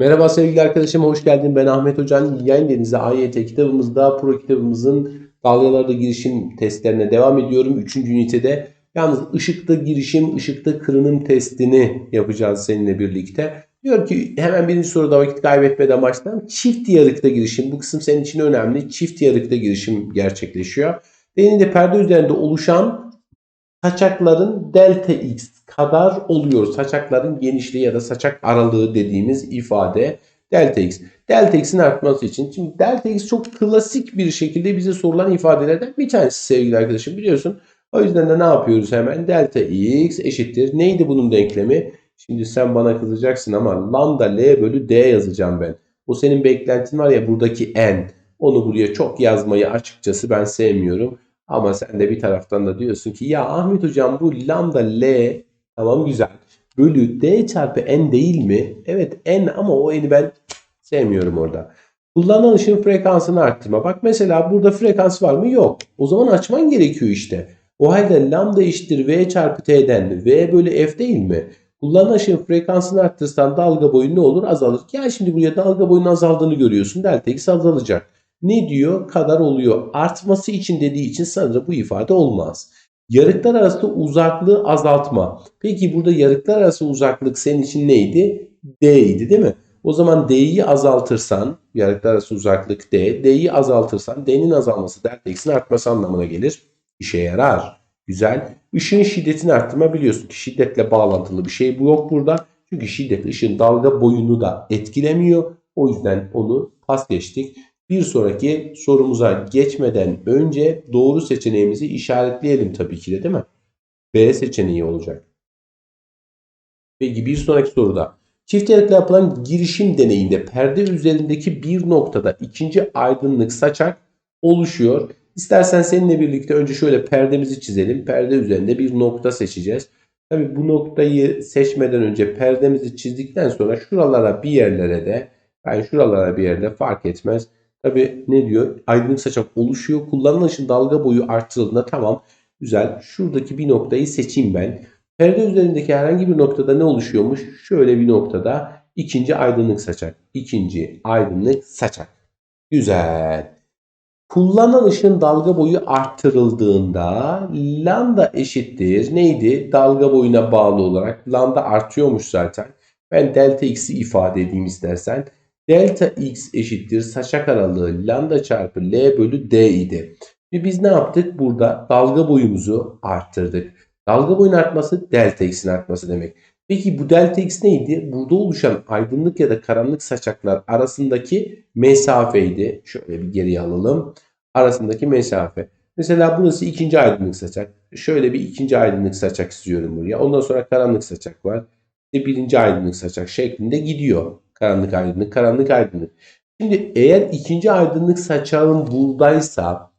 Merhaba sevgili arkadaşım, hoş geldin. Ben Ahmet Hocan. Yayın Deniz'de AYT kitabımızda, Pro kitabımızın dalgalarda girişim testlerine devam ediyorum. Üçüncü ünitede. Yalnız ışıkta girişim, ışıkta kırınım testini yapacağız seninle birlikte. Diyor ki hemen birinci soruda vakit kaybetmeden başlayalım. Çift yarıkta girişim. Bu kısım senin için önemli. Çift yarıkta girişim gerçekleşiyor. Deninde perde üzerinde oluşan saçakların delta x kadar oluyor. Saçakların genişliği ya da saçak aralığı dediğimiz ifade delta x. Delta x'in artması için. Şimdi delta x çok klasik bir şekilde bize sorulan ifadelerden bir tanesi sevgili arkadaşım biliyorsun. O yüzden de ne yapıyoruz hemen? Delta x eşittir. Neydi bunun denklemi? Şimdi sen bana kızacaksın ama lambda l bölü d yazacağım ben. O senin beklentin var ya buradaki n. Onu buraya çok yazmayı açıkçası ben sevmiyorum. Ama sen de bir taraftan da diyorsun ki ya Ahmet hocam bu lambda L tamam güzel. Bölü D çarpı N değil mi? Evet N ama o N'i ben sevmiyorum orada. Kullanılan ışığın frekansını arttırma. Bak mesela burada frekans var mı? Yok. O zaman açman gerekiyor işte. O halde lambda eşittir V çarpı T'den V bölü F değil mi? Kullanılan ışığın frekansını arttırırsan dalga boyu ne olur? Azalır. Gel şimdi buraya dalga boyunun azaldığını görüyorsun. Delta X azalacak ne diyor? Kadar oluyor. Artması için dediği için sanırım bu ifade olmaz. Yarıklar arası uzaklığı azaltma. Peki burada yarıklar arası uzaklık senin için neydi? D idi değil mi? O zaman D'yi azaltırsan, yarıklar arası uzaklık D, D'yi azaltırsan D'nin azalması delta X'in artması anlamına gelir. İşe yarar. Güzel. Işığın şiddetini arttırma biliyorsun ki şiddetle bağlantılı bir şey bu yok burada. Çünkü şiddet ışığın dalga boyunu da etkilemiyor. O yüzden onu pas geçtik. Bir sonraki sorumuza geçmeden önce doğru seçeneğimizi işaretleyelim tabii ki de değil mi? B seçeneği olacak. Peki bir sonraki soruda çift yarıkla yapılan girişim deneyinde perde üzerindeki bir noktada ikinci aydınlık saçak oluşuyor. İstersen seninle birlikte önce şöyle perdemizi çizelim. Perde üzerinde bir nokta seçeceğiz. Tabii bu noktayı seçmeden önce perdemizi çizdikten sonra şuralara bir yerlere de yani şuralara bir yerde fark etmez Tabi ne diyor? Aydınlık saçak oluşuyor. Kullanılan ışın dalga boyu arttırıldığında tamam güzel. Şuradaki bir noktayı seçeyim ben. Perde üzerindeki herhangi bir noktada ne oluşuyormuş? Şöyle bir noktada ikinci aydınlık saçak. İkinci aydınlık saçak. Güzel. Kullanılan ışın dalga boyu arttırıldığında lambda eşittir. Neydi? Dalga boyuna bağlı olarak lambda artıyormuş zaten. Ben delta x'i ifade edeyim istersen. Delta x eşittir saçak aralığı lambda çarpı l bölü d idi. Ve biz ne yaptık? Burada dalga boyumuzu arttırdık. Dalga boyunun artması delta x'in artması demek. Peki bu delta x neydi? Burada oluşan aydınlık ya da karanlık saçaklar arasındaki mesafeydi. Şöyle bir geriye alalım. Arasındaki mesafe. Mesela burası ikinci aydınlık saçak. Şöyle bir ikinci aydınlık saçak istiyorum buraya. Ondan sonra karanlık saçak var. İşte birinci aydınlık saçak şeklinde gidiyor. Karanlık aydınlık, karanlık aydınlık. Şimdi eğer ikinci aydınlık saçağın buradaysa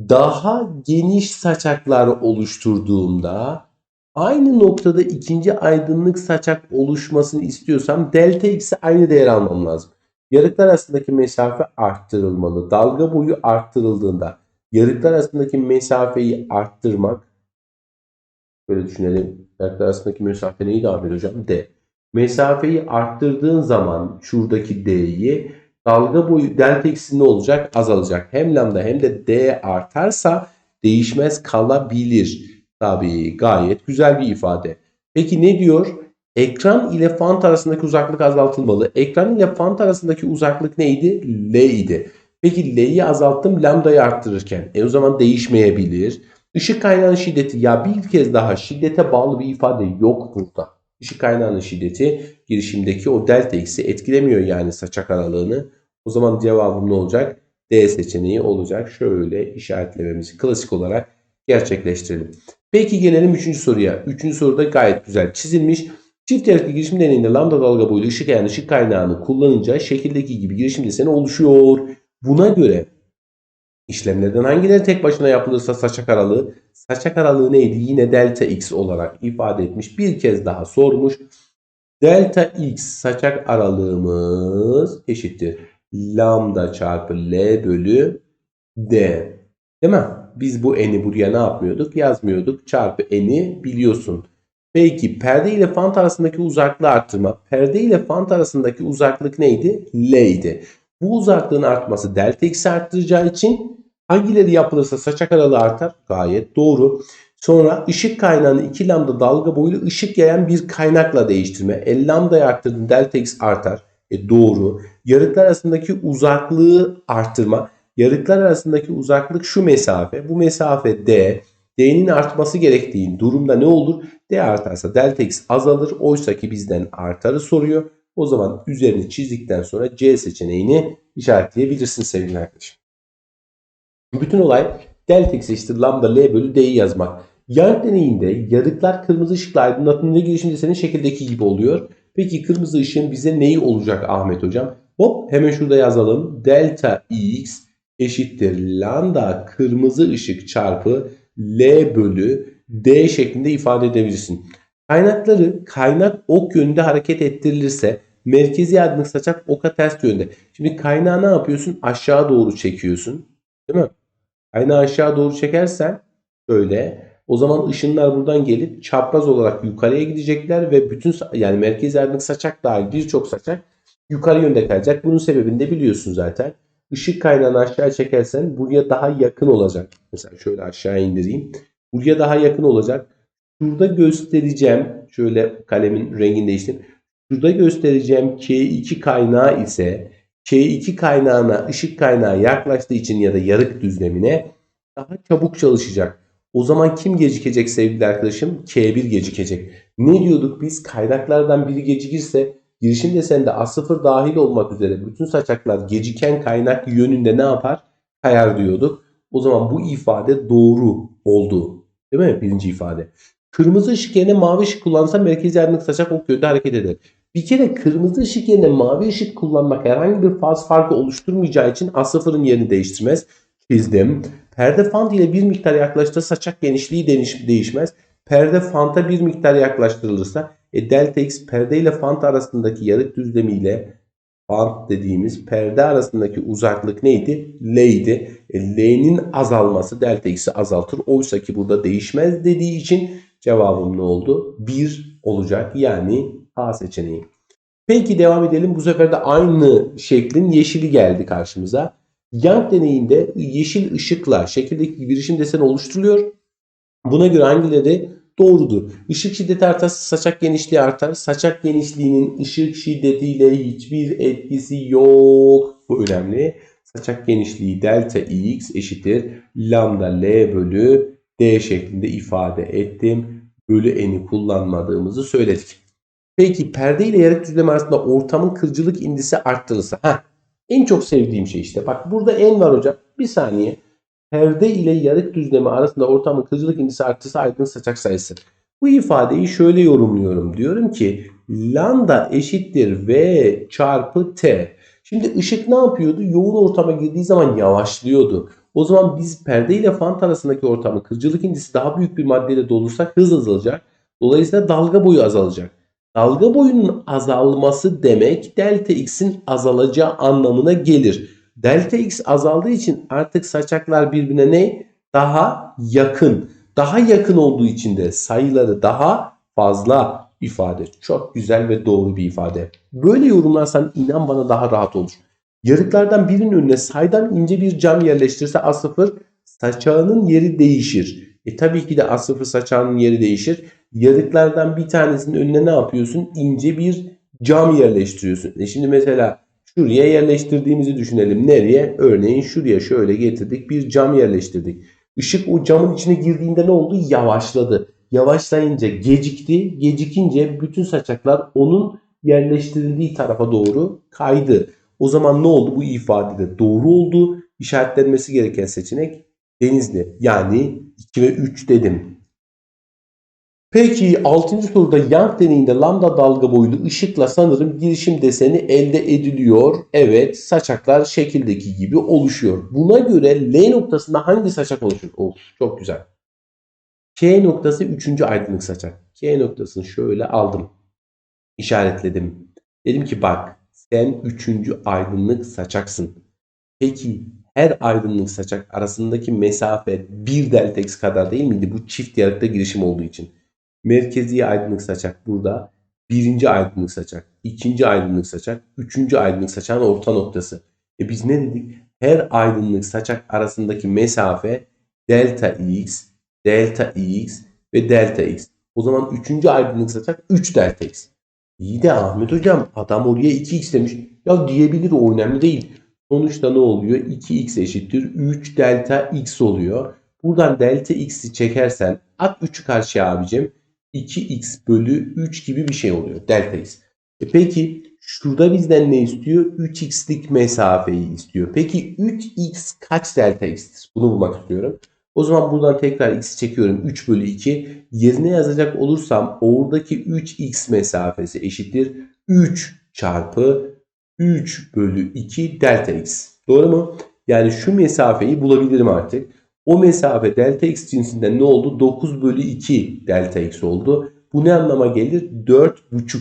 daha geniş saçaklar oluşturduğumda aynı noktada ikinci aydınlık saçak oluşmasını istiyorsam delta x'e aynı değer almam lazım. Yarıklar arasındaki mesafe arttırılmalı. Dalga boyu arttırıldığında yarıklar arasındaki mesafeyi arttırmak böyle düşünelim. Yarıklar arasındaki mesafe neydi abi hocam? D mesafeyi arttırdığın zaman şuradaki d'yi dalga boyu delta x'in ne olacak? Azalacak. Hem lambda hem de d artarsa değişmez kalabilir. Tabii gayet güzel bir ifade. Peki ne diyor? Ekran ile font arasındaki uzaklık azaltılmalı. Ekran ile font arasındaki uzaklık neydi? L idi. Peki L'yi azalttım lambdayı arttırırken. E o zaman değişmeyebilir. Işık kaynağının şiddeti ya bir kez daha şiddete bağlı bir ifade yok burada. Işık kaynağının şiddeti girişimdeki o delta x'i etkilemiyor yani saçak aralığını. O zaman cevabım ne olacak? D seçeneği olacak. Şöyle işaretlememizi klasik olarak gerçekleştirelim. Peki gelelim 3. soruya. 3. soruda gayet güzel çizilmiş. Çift yarıklı girişim deneyinde lambda dalga boylu ışık yayan ışık kaynağını kullanınca şekildeki gibi girişim deseni oluşuyor. Buna göre işlemlerden hangileri tek başına yapılırsa saçak aralığı Saçak aralığı neydi? Yine delta x olarak ifade etmiş. Bir kez daha sormuş. Delta x saçak aralığımız eşittir. Lambda çarpı L bölü D. Değil mi? Biz bu n'i buraya ne yapmıyorduk? Yazmıyorduk. Çarpı n'i biliyorsun. Peki perde ile fant arasındaki uzaklığı arttırma. Perde ile fant arasındaki uzaklık neydi? L idi. Bu uzaklığın artması delta x'i arttıracağı için hangileri yapılırsa saçak aralığı artar? Gayet doğru. Sonra ışık kaynağını 2 lambda dalga boylu ışık yayan bir kaynakla değiştirme. E lambdayı arttırdın delta x artar. E doğru. Yarıklar arasındaki uzaklığı arttırma. Yarıklar arasındaki uzaklık şu mesafe. Bu mesafe d. D'nin artması gerektiği durumda ne olur? D artarsa delta x azalır. Oysa ki bizden artarı soruyor. O zaman üzerini çizdikten sonra C seçeneğini işaretleyebilirsin sevgili arkadaşım. Bütün olay delta x eşittir lambda L bölü D'yi yazmak. Young deneyinde yarıklar kırmızı ışıkla aydınlatılınca girişimde senin şekildeki gibi oluyor. Peki kırmızı ışığın bize neyi olacak Ahmet hocam? Hop hemen şurada yazalım. Delta x eşittir lambda kırmızı ışık çarpı L bölü D şeklinde ifade edebilirsin. Kaynakları kaynak ok yönünde hareket ettirilirse merkezi aydınlık saçak oka ters yönde. Şimdi kaynağı ne yapıyorsun? Aşağı doğru çekiyorsun. Değil mi? Kaynağı aşağı doğru çekersen şöyle o zaman ışınlar buradan gelip çapraz olarak yukarıya gidecekler ve bütün yani merkezi aydınlık saçak dahil birçok saçak yukarı yönde kayacak. Bunun sebebini de biliyorsun zaten. Işık kaynağını aşağı çekersen buraya daha yakın olacak. Mesela şöyle aşağı indireyim. Buraya daha yakın olacak. Şurada göstereceğim. Şöyle kalemin rengini değiştireyim. Şurada göstereceğim K2 kaynağı ise K2 kaynağına ışık kaynağı yaklaştığı için ya da yarık düzlemine daha çabuk çalışacak. O zaman kim gecikecek sevgili arkadaşım? K1 gecikecek. Ne diyorduk biz? Kaynaklardan biri gecikirse girişim deseninde A0 dahil olmak üzere bütün saçaklar geciken kaynak yönünde ne yapar? Kayar diyorduk. O zaman bu ifade doğru oldu. Değil mi? Birinci ifade. Kırmızı ışık yerine mavi ışık kullansa merkezi aydınlık saçak ok yönde hareket eder. Bir kere kırmızı ışık yerine mavi ışık kullanmak herhangi bir faz farkı oluşturmayacağı için A0'ın yerini değiştirmez. Çizdim. Perde fant ile bir miktar yaklaştırılırsa saçak genişliği değişmez. Perde fanta bir miktar yaklaştırılırsa e, delta x perde ile fant arasındaki yarık düzlemiyle fant dediğimiz perde arasındaki uzaklık neydi? L idi. E, L'nin azalması delta x'i azaltır. Oysa ki burada değişmez dediği için cevabım ne oldu? 1 olacak. Yani A seçeneği. Peki devam edelim. Bu sefer de aynı şeklin yeşili geldi karşımıza. Young deneyinde yeşil ışıkla şekildeki birişim deseni oluşturuluyor. Buna göre hangileri doğrudur? Işık şiddeti artarsa saçak genişliği artar. Saçak genişliğinin ışık şiddetiyle hiçbir etkisi yok. Bu önemli. Saçak genişliği delta x eşittir lambda l bölü d şeklinde ifade ettim. Bölü n'i kullanmadığımızı söyledik. Peki perde ile yarık düzlemi arasında ortamın kırıcılık indisi arttırılsa. Heh, en çok sevdiğim şey işte. Bak burada en var hocam. Bir saniye. Perde ile yarık düzlemi arasında ortamın kırıcılık indisi arttırsa aydınlık saçak sayısı. Bu ifadeyi şöyle yorumluyorum. Diyorum ki lambda eşittir v çarpı t. Şimdi ışık ne yapıyordu? Yoğun ortama girdiği zaman yavaşlıyordu. O zaman biz perde ile fant arasındaki ortamın kırıcılık indisi daha büyük bir maddeyle dolursak hız azalacak. Dolayısıyla dalga boyu azalacak. Dalga boyunun azalması demek delta x'in azalacağı anlamına gelir. Delta x azaldığı için artık saçaklar birbirine ne? Daha yakın. Daha yakın olduğu için de sayıları daha fazla ifade. Çok güzel ve doğru bir ifade. Böyle yorumlarsan inan bana daha rahat olur. Yarıklardan birinin önüne saydam ince bir cam yerleştirirse A0 saçağının yeri değişir. E tabii ki de A0 saçağının yeri değişir. Yarıklardan bir tanesinin önüne ne yapıyorsun? İnce bir cam yerleştiriyorsun. E şimdi mesela şuraya yerleştirdiğimizi düşünelim. Nereye? Örneğin şuraya şöyle getirdik bir cam yerleştirdik. Işık o camın içine girdiğinde ne oldu? Yavaşladı. Yavaşlayınca gecikti. Gecikince bütün saçaklar onun yerleştirildiği tarafa doğru kaydı. O zaman ne oldu? Bu ifadede doğru oldu. İşaretlenmesi gereken seçenek Denizli. Yani 2 ve 3 dedim. Peki 6. soruda Young deneyinde lambda dalga boylu ışıkla sanırım girişim deseni elde ediliyor. Evet saçaklar şekildeki gibi oluşuyor. Buna göre L noktasında hangi saçak oluşur? Of çok güzel. K noktası 3. aydınlık saçak. K noktasını şöyle aldım. İşaretledim. Dedim ki bak sen 3. aydınlık saçaksın. Peki her aydınlık saçak arasındaki mesafe 1 delta x kadar değil miydi? Bu çift yarıkta girişim olduğu için. Merkezi aydınlık saçak burada. Birinci aydınlık saçak, ikinci aydınlık saçak, üçüncü aydınlık saçağın orta noktası. E biz ne dedik? Her aydınlık saçak arasındaki mesafe delta x, delta x ve delta x. O zaman üçüncü aydınlık saçak 3 delta x. İyi de Ahmet hocam adam oraya 2x demiş. Ya diyebilir o önemli değil. Sonuçta ne oluyor? 2x eşittir 3 delta x oluyor. Buradan delta x'i çekersen at 3'ü karşıya abicim. 2x bölü 3 gibi bir şey oluyor. Delta x. E peki şurada bizden ne istiyor? 3x'lik mesafeyi istiyor. Peki 3x kaç delta x'tir? Bunu bulmak istiyorum. O zaman buradan tekrar x'i çekiyorum. 3 bölü 2. Yerine yazacak olursam oradaki 3x mesafesi eşittir. 3 çarpı 3 bölü 2 delta x. Doğru mu? Yani şu mesafeyi bulabilirim artık. O mesafe delta x cinsinden ne oldu? 9 bölü 2 delta x oldu. Bu ne anlama gelir? 4,5.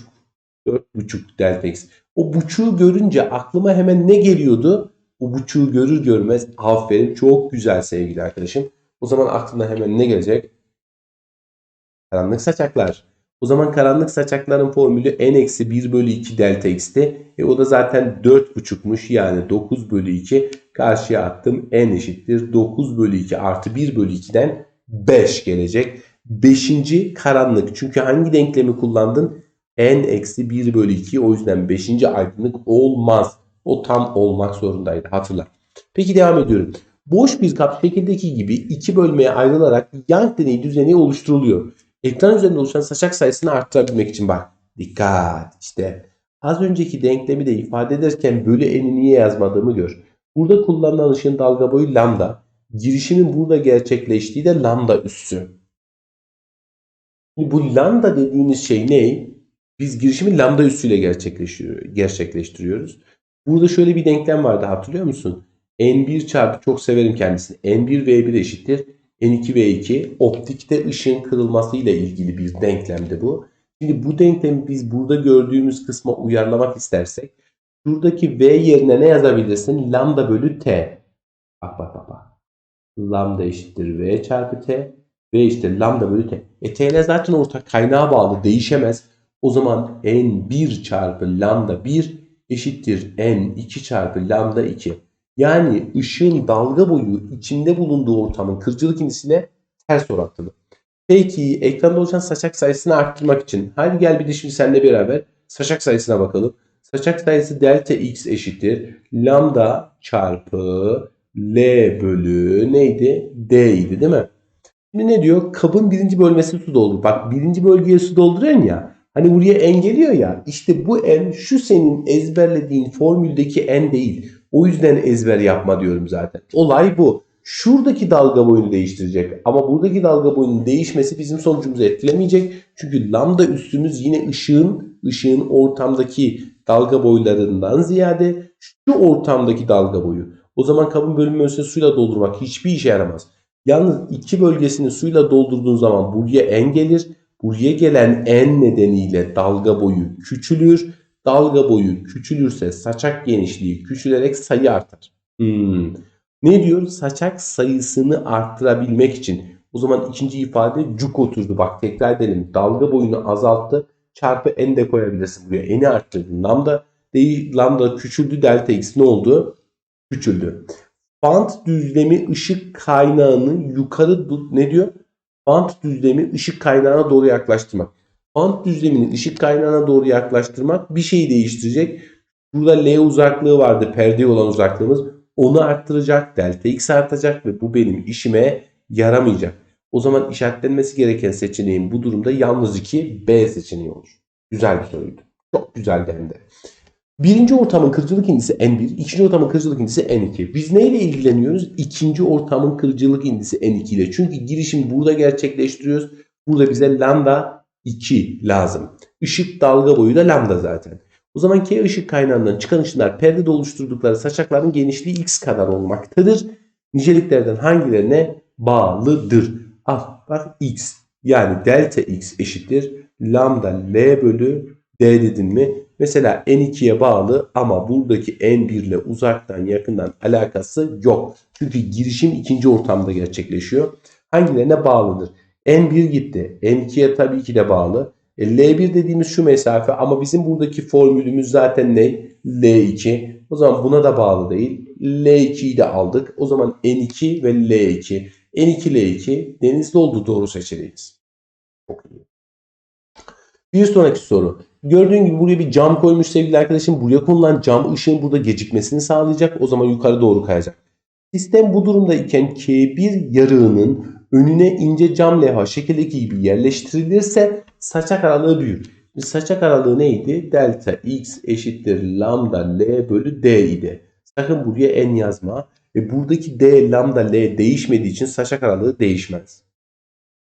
4,5 delta x. O buçuğu görünce aklıma hemen ne geliyordu? O buçuğu görür görmez aferin çok güzel sevgili arkadaşım. O zaman aklına hemen ne gelecek? Karanlık saçaklar. O zaman karanlık saçakların formülü n eksi 1 bölü 2 delta x'ti. E o da zaten 4,5'muş yani 9 bölü 2 karşıya attım. n eşittir 9 bölü 2 artı 1 bölü 2'den 5 gelecek. Beşinci karanlık. Çünkü hangi denklemi kullandın? n eksi 1 bölü 2 o yüzden 5. aydınlık olmaz. O tam olmak zorundaydı hatırla. Peki devam ediyorum. Boş bir kap şekildeki gibi iki bölmeye ayrılarak Young deneyi düzeni oluşturuluyor. Ekran üzerinde oluşan saçak sayısını arttırabilmek için bak. Dikkat işte. Az önceki denklemi de ifade ederken bölü n'i niye yazmadığımı gör. Burada kullanılan ışığın dalga boyu lambda. Girişimin burada gerçekleştiği de lambda üssü. Bu lambda dediğimiz şey ne? Biz girişimi lambda üssüyle gerçekleştiriyoruz. Burada şöyle bir denklem vardı hatırlıyor musun? N1 çarpı çok severim kendisini. N1 V1 eşittir. N2 V2 optikte ışığın kırılması ile ilgili bir denklemdi bu. Şimdi bu denklemi biz burada gördüğümüz kısma uyarlamak istersek şuradaki V yerine ne yazabilirsin? Lambda bölü T. Bak bak bak bak. Lambda eşittir V çarpı T. V işte lambda bölü T. E T'ler zaten ortak kaynağa bağlı değişemez. O zaman N1 çarpı lambda 1 eşittir N2 çarpı lambda 2. Yani ışığın dalga boyu içinde bulunduğu ortamın kırıcılık indisine ters orantılı. Peki ekranda oluşan saçak sayısını arttırmak için hadi gel bir de şimdi seninle beraber saçak sayısına bakalım. Saçak sayısı delta x eşittir. Lambda çarpı L bölü neydi? D idi değil mi? Şimdi ne diyor? Kabın birinci bölmesi su doldur. Bak birinci bölgeye su dolduruyorsun ya. Hani buraya n geliyor ya. İşte bu n şu senin ezberlediğin formüldeki n değil. O yüzden ezber yapma diyorum zaten. Olay bu. Şuradaki dalga boyunu değiştirecek. Ama buradaki dalga boyunun değişmesi bizim sonucumuzu etkilemeyecek. Çünkü lambda üstümüz yine ışığın, ışığın ortamdaki dalga boylarından ziyade şu ortamdaki dalga boyu. O zaman kabın bölünme suyla doldurmak hiçbir işe yaramaz. Yalnız iki bölgesini suyla doldurduğun zaman buraya n gelir. Buraya gelen n nedeniyle dalga boyu küçülür. Dalga boyu küçülürse saçak genişliği küçülerek sayı artar. Hmm. Ne diyor? Saçak sayısını arttırabilmek için. O zaman ikinci ifade cuk oturdu. Bak tekrar edelim. Dalga boyunu azalttı. Çarpı n de koyabilirsin buraya. N'i arttırdı. Lambda değil, lambda küçüldü. Delta x ne oldu? Küçüldü. Bant düzlemi ışık kaynağını yukarı ne diyor? Bant düzlemi ışık kaynağına doğru yaklaştırmak. Bant düzlemini ışık kaynağına doğru yaklaştırmak bir şeyi değiştirecek. Burada L uzaklığı vardı. Perdeye olan uzaklığımız. Onu arttıracak. Delta X artacak ve bu benim işime yaramayacak. O zaman işaretlenmesi gereken seçeneğin bu durumda yalnız 2 B seçeneği olur. Güzel bir soruydu. Çok güzeldi hem de. Birinci ortamın kırıcılık indisi N1, ikinci ortamın kırıcılık indisi N2. Biz neyle ilgileniyoruz? İkinci ortamın kırıcılık indisi N2 ile. Çünkü girişim burada gerçekleştiriyoruz. Burada bize lambda 2 lazım. Işık dalga boyu da lambda zaten. O zaman K ışık kaynağından çıkan ışınlar perdede oluşturdukları saçakların genişliği x kadar olmaktadır. Niceliklerden hangilerine bağlıdır? Al bak x yani delta x eşittir lambda L bölü D dedin mi? Mesela N2'ye bağlı ama buradaki N1 ile uzaktan yakından alakası yok. Çünkü girişim ikinci ortamda gerçekleşiyor. Hangilerine bağlıdır? N1 gitti. N2'ye tabii ki de bağlı. E, L1 dediğimiz şu mesafe ama bizim buradaki formülümüz zaten ne? L2. O zaman buna da bağlı değil. L2'yi de aldık. O zaman N2 ve L2. N2 L2 denizli oldu doğru seçeneğimiz. Bir sonraki soru. Gördüğün gibi buraya bir cam koymuş sevgili arkadaşım. Buraya konulan cam ışığın burada gecikmesini sağlayacak. O zaman yukarı doğru kayacak. Sistem bu durumda iken K1 yarığının önüne ince cam levha şekildeki gibi yerleştirilirse saçak aralığı büyür. Saçak aralığı neydi? Delta x eşittir lambda l bölü d idi. Sakın buraya n yazma. Ve buradaki d lambda l değişmediği için saçak aralığı değişmez.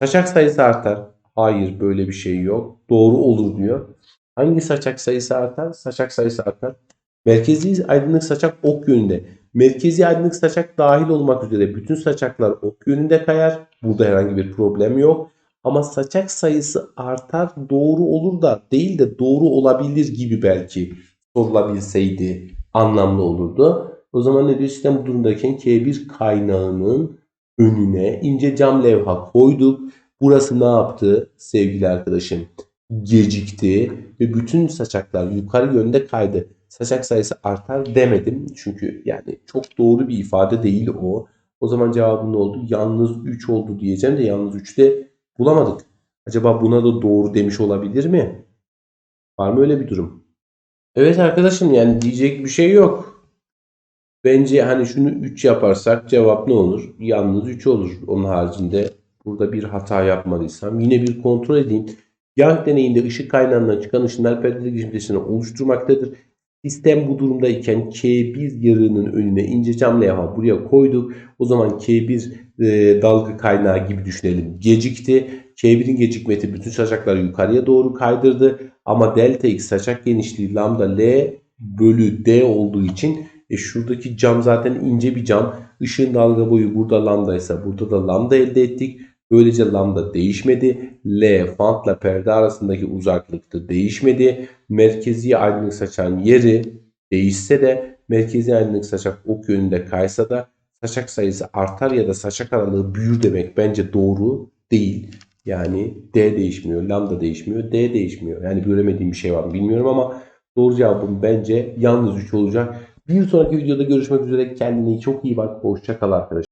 Saçak sayısı artar. Hayır böyle bir şey yok. Doğru olur diyor. Hangi saçak sayısı artar? Saçak sayısı artar. Merkezi aydınlık saçak ok yönünde. Merkezi aydınlık saçak dahil olmak üzere bütün saçaklar ok yönünde kayar. Burada herhangi bir problem yok. Ama saçak sayısı artar doğru olur da değil de doğru olabilir gibi belki sorulabilseydi anlamlı olurdu. O zaman ne diyor sistem bu durumdayken K1 kaynağının önüne ince cam levha koyduk. Burası ne yaptı sevgili arkadaşım? Gecikti ve bütün saçaklar yukarı yönde kaydı. Saçak sayısı artar demedim. Çünkü yani çok doğru bir ifade değil o. O zaman cevabım ne oldu? Yalnız 3 oldu diyeceğim de yalnız 3'te bulamadık. Acaba buna da doğru demiş olabilir mi? Var mı öyle bir durum? Evet arkadaşım yani diyecek bir şey yok. Bence hani şunu 3 yaparsak cevap ne olur? Yalnız 3 olur. Onun haricinde burada bir hata yapmadıysam yine bir kontrol edeyim. Young deneyinde ışık kaynağından çıkan ışınlar perdeli geçmişini oluşturmaktadır. Sistem bu durumdayken K1 yarığının önüne ince cam levha buraya koyduk. O zaman K1 e, dalga kaynağı gibi düşünelim. Gecikti. K1'in gecikmesi bütün saçakları yukarıya doğru kaydırdı. Ama delta x saçak genişliği lambda L bölü D olduğu için e, şuradaki cam zaten ince bir cam. Işığın dalga boyu burada lambda ise burada da lambda elde ettik. Böylece lambda değişmedi. L fantla perde arasındaki uzaklıkta değişmedi. Merkezi aydınlık saçan yeri değişse de merkezi aydınlık saçak ok yönünde kaysa da saçak sayısı artar ya da saçak aralığı büyür demek bence doğru değil. Yani D değişmiyor, lambda değişmiyor, D değişmiyor. Yani göremediğim bir şey var mı bilmiyorum ama doğru cevabım bence yalnız 3 olacak. Bir sonraki videoda görüşmek üzere. Kendine çok iyi bak. Hoşça kal arkadaşlar.